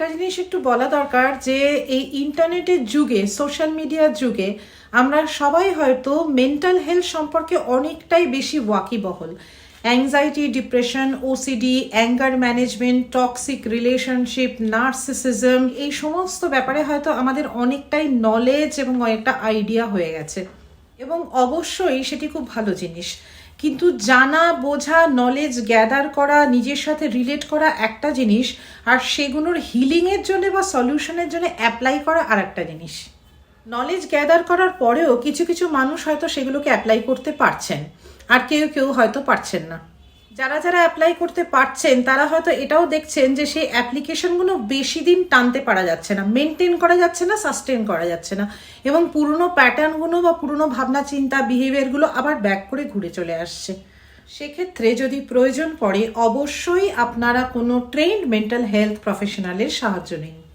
একটা জিনিস একটু বলা দরকার যে এই ইন্টারনেটের যুগে সোশ্যাল মিডিয়ার যুগে, আমরা সবাই হয়তো মেন্টাল হেলথ সম্পর্কে অনেকটাই বেশি ওয়াকিবহল। Anxiety depression OCD anger management toxic relationship narcissism এই সমস্ত ব্যাপারে হয়তো আমাদের অনেকটাই নলেজ এবং অনেকটা আইডিয়া হয়ে গেছে। এবং অবশ্যই সেটি খুব ভালো জিনিস। কিন্তু জানা, বোঝা নলেজ গ্যাদার করা, নিজের সাথে রিলেট করা একটা জিনিস আর সেগুলোর হিলিংয়ের জন্য বা সলিউশনের জন্য অ্যাপ্লাই করা আর একটা জিনিস। নলেজ গ্যাদার করার পরেও কিছু কিছু মানুষ হয়তো সেগুলোকে অ্যাপ্লাই করতে পারছেন, আর কেউ কেউ হয়তো পারছেন না। যারা যারা অ্যাপ্লাই করতে পারছেন, তারা হয়তো এটাও দেখছেন যে সেই অ্যাপ্লিকেশনগুলো বেশি দিন টানতে পারা যাচ্ছে না মেনটেন করা যাচ্ছে না সাস্টেন করা যাচ্ছে না এবং পুরনো প্যাটার্নগুলো বা পুরনো ভাবনা, চিন্তা বিহেভিয়ারগুলো আবার ব্যাক করে ঘুরে চলে আসছে। সেক্ষেত্রে যদি প্রয়োজন পড়ে, অবশ্যই আপনারা কোনো ট্রেন্ড মেন্টাল হেলথ প্রফেশনালের সাহায্য নিন।